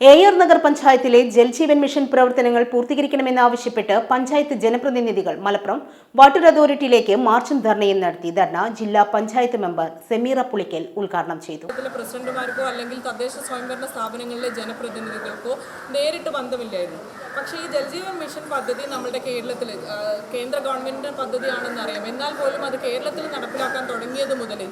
Air Nagar പഞ്ചായത്തിലെ Jal Jeevan mission പ്രവർത്തനങ്ങൾ പൂർത്തീകരിക്കണമെന്നാവശ്യപ്പെട്ട് പഞ്ചായത്ത് ജനപ്രതിനിധികൾ മലപ്പുറം വാട്ടർ അതോറിറ്റിയിലേക്ക് മാർച്ചും ധർണയും നടത്തി. ധർണ ജില്ലാ പഞ്ചായത്ത് മെമ്പർ സെമീറ പുളിക്കൽ ഉദ്ഘാടനം ചെയ്തു. പ്രസിഡന്റുമാർക്കോ അല്ലെങ്കിൽ തദ്ദേശ സ്വയംഭരണ സ്ഥാപനങ്ങളിലെ ജനപ്രതിനിധികൾക്കോ നേരിട്ട് ബന്ധമില്ലായിരുന്നു. പക്ഷേ ഈ ജൽജീവൻ മിഷൻ പദ്ധതി നമ്മുടെ കേരളത്തിൽ കേന്ദ്ര ഗവൺമെന്റിന്റെ പദ്ധതിയാണെന്ന് അറിയാം. എന്നാൽ പോലും അത് കേരളത്തിൽ നടപ്പിലാക്കാൻ തുടങ്ങിയത് മുതൽ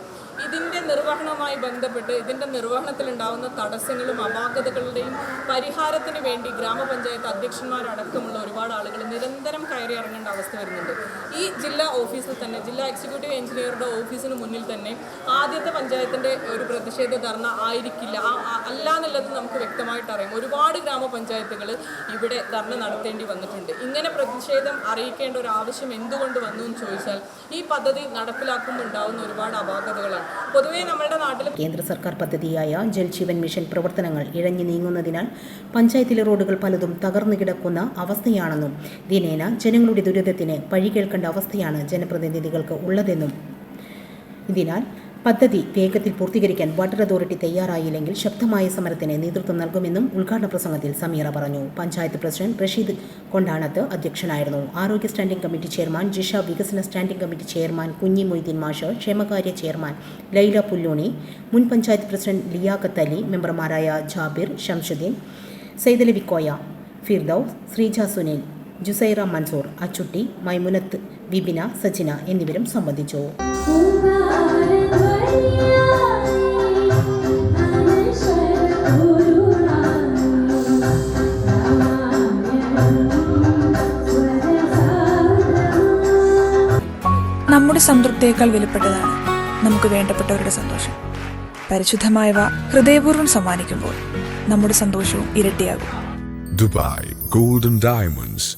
ഇതിന്റെ നിർവഹണവുമായി ബന്ധപ്പെട്ട് ഇതിന്റെ നിർവഹണത്തിൽ ഉണ്ടാവുന്ന തടസ്സങ്ങളും അപാകതകളുടെയും പരിഹാരത്തിന് വേണ്ടി ഗ്രാമപഞ്ചായത്ത് അധ്യക്ഷന്മാരടക്കമുള്ള ഒരുപാട് ആളുകൾ നിരന്തരം കയറി ഇറങ്ങേണ്ട അവസ്ഥ വരുന്നുണ്ട്. ഈ ജില്ലാ ഓഫീസിൽ തന്നെ ജില്ലാ എക്സിക്യൂട്ടീവ് എഞ്ചിനീയറുടെ ഓഫീസിന് മുന്നിൽ തന്നെ ആദ്യത്തെ പഞ്ചായത്തിന്റെ ഒരു പ്രതിഷേധ ധർണ ആയിരിക്കില്ല. അല്ല എന്നുള്ളത് നമുക്ക് വ്യക്തമായിട്ട് അറിയാം ഒരുപാട് ഗ്രാമപഞ്ചായത്തുകൾ ഇവിടെ ധർണ നടത്തേണ്ടി വന്നിട്ടുണ്ട്. ഇങ്ങനെ പ്രതിഷേധം അറിയിക്കേണ്ട ഒരു ആവശ്യം എന്തുകൊണ്ട് വന്നു എന്ന് ചോദിച്ചാൽ ഈ പദ്ധതി നടപ്പിലാക്കുമ്പോൾ ഉണ്ടാകുന്ന ഒരുപാട് അപാകതകളാണ്. പൊതുവേ നമ്മുടെ നാട്ടിൽ കേന്ദ്ര സർക്കാർ പദ്ധതിയായ ജൽജീവൻ മിഷൻ പ്രവർത്തനങ്ങൾ ഇഴഞ്ഞു നീങ്ങുന്നതിനാൽ പഞ്ചായത്തിലെ റോഡുകൾ പലതും തകർന്നു കിടക്കുന്ന അവസ്ഥയാണെന്നും ദിനേന ജനങ്ങളുടെ ദുരിതത്തിന് പഴി കേൾക്കേണ്ട അവസ്ഥയാണ് ജനപ്രതിനിധികൾക്ക് ഉള്ളതെന്നും. ഇതിനാൽ പദ്ധതി വേഗത്തിൽ പൂർത്തീകരിക്കാൻ വാട്ടർ അതോറിറ്റി തയ്യാറായില്ലെങ്കിൽ ശക്തമായ സമരത്തിന് നേതൃത്വം നൽകുമെന്നും ഉദ്ഘാടന പ്രസംഗത്തിൽ സമീറ പറഞ്ഞു. പഞ്ചായത്ത് പ്രസിഡന്റ് റഷീദ് കൊണ്ടാണത്ത് അധ്യക്ഷനായിരുന്നു. ആരോഗ്യ സ്റ്റാൻഡിംഗ് കമ്മിറ്റി ചെയർമാൻ ജിഷ വികസന സ്റ്റാൻഡിംഗ് കമ്മിറ്റി ചെയർമാൻ കുഞ്ഞി മൊയ്തീൻ മാഷ് ക്ഷേമകാര്യ ചെയർമാൻ ലൈല പുല്ലൂണി മുൻ പഞ്ചായത്ത് പ്രസിഡന്റ് ലിയാഖത്ത് അലി മെമ്പർമാരായ ജാബിർ ഷംഷുദ്ദീൻ സൈദലി വിക്കോയ ഫിർദൌസ് ശ്രീജ സുനിൽ ജുസൈറ മൻസൂർ അച്ചുട്ടി മൈമുനത്ത് വിബിന സജിന എന്നിവരും സംബന്ധിച്ചു. നമ്മുടെ സംതൃപ്തിയേക്കാൾ വിലപ്പെട്ടതാണ് നമുക്ക് വേണ്ടപ്പെട്ടവരുടെ സന്തോഷം. പരിശുദ്ധമായവ ഹൃദയപൂർവം സമ്മാനിക്കുമ്പോൾ നമ്മുടെ സന്തോഷവും ഇരട്ടിയാകും. Dubai golden Diamonds,